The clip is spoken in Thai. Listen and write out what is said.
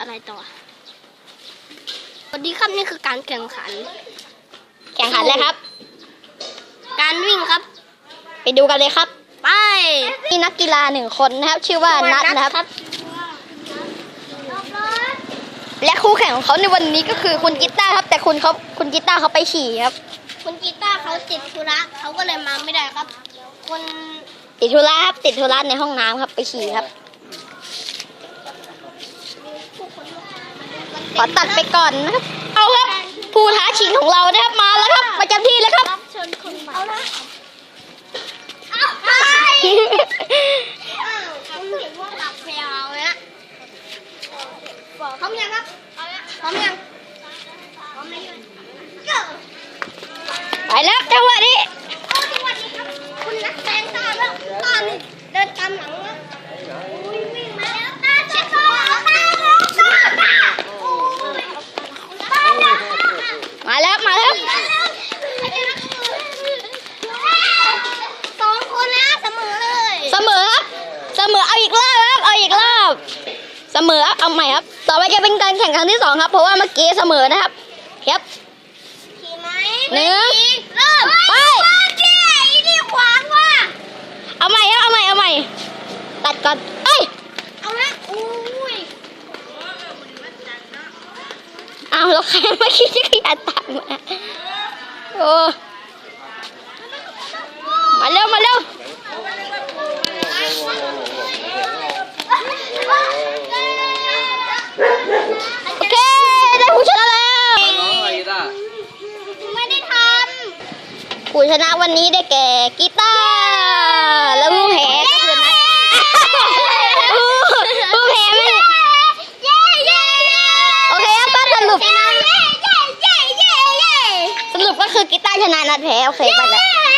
อะไรต่อสวัสดีครับนี่คือการแข่งขัน แข่งขันเลยครับ การวิ่งครับ ไปดูกันเลยครับ ไปมีนักกีฬาหนึ่งคนนะครับ ชื่อว่านัทนะครับ และคู่แข่งของเขาในวันนี้ก็คือคุณกีตาร์ครับ แต่คุณเขาคุณกีตาร์เขาไปฉี่ครับ คุณกีตาร์เขาติดธุระเขาก็เลยมาไม่ได้ครับคนติดธุระครับติดธุระในห้องน้ำครับไปฉี่ครับ ขอตัดไปก่อนนะครับ เอาครับ ผู้ท้าชิงของเรานะครับมาแล้วครับ ประจำที่แล้วครับ รับเชิญคนใหม่เอาละเอาไปคุณเห็นว่าตับแพลวเนี่ยพร้อมยังครับพร้อมยังพร้อมยังไปแล้วจังหวะนี้ โอ้สวัสดีครับ คุณนักแสดงตาแล้วตานี่เดินตามหลังนะอุ้ยวิ่งมาแล้วตาตาตาตาตาตาโอ้ยตาตา มาแล้วมาแล้ว สองคนนะเสมอเลย เสมอครับเสมอเอาอีกรอบครับ เอาอีกรอบ เสมอครับเอาใหม่ครับ ต่อไปจะเป็นการแข่งครั้งที่สองครับ เพราะว่าเมื่อกี้เสมอนะครับครับขี่ไหมหนึ่งเริ่มไปเจ๊อีนี่ขวางว่ะเอาใหม่ครับ เอาใหม่ เอาใหม่ ตัดก่อนเอ้ยเอาละอุ้ยเอาแล้วใครเมื่อกี้จะขยันตามมาโอ้มาเร็วมาเร็วโอเคได้ผู้ชนะแล้ว ไม่ได้ท ผู้ชนะวันนี้ได้แก่กีตาร์แล้วผู้แพ้ก็คือนัทผู้ผู้แพ้ไม่ำเย้เย้โอเคครับก็สรุปเย้เย้เย้เย้เย้สรุปก็คือกีตาร์ชนะนัดแพ้ โอเคไปแล้วเย้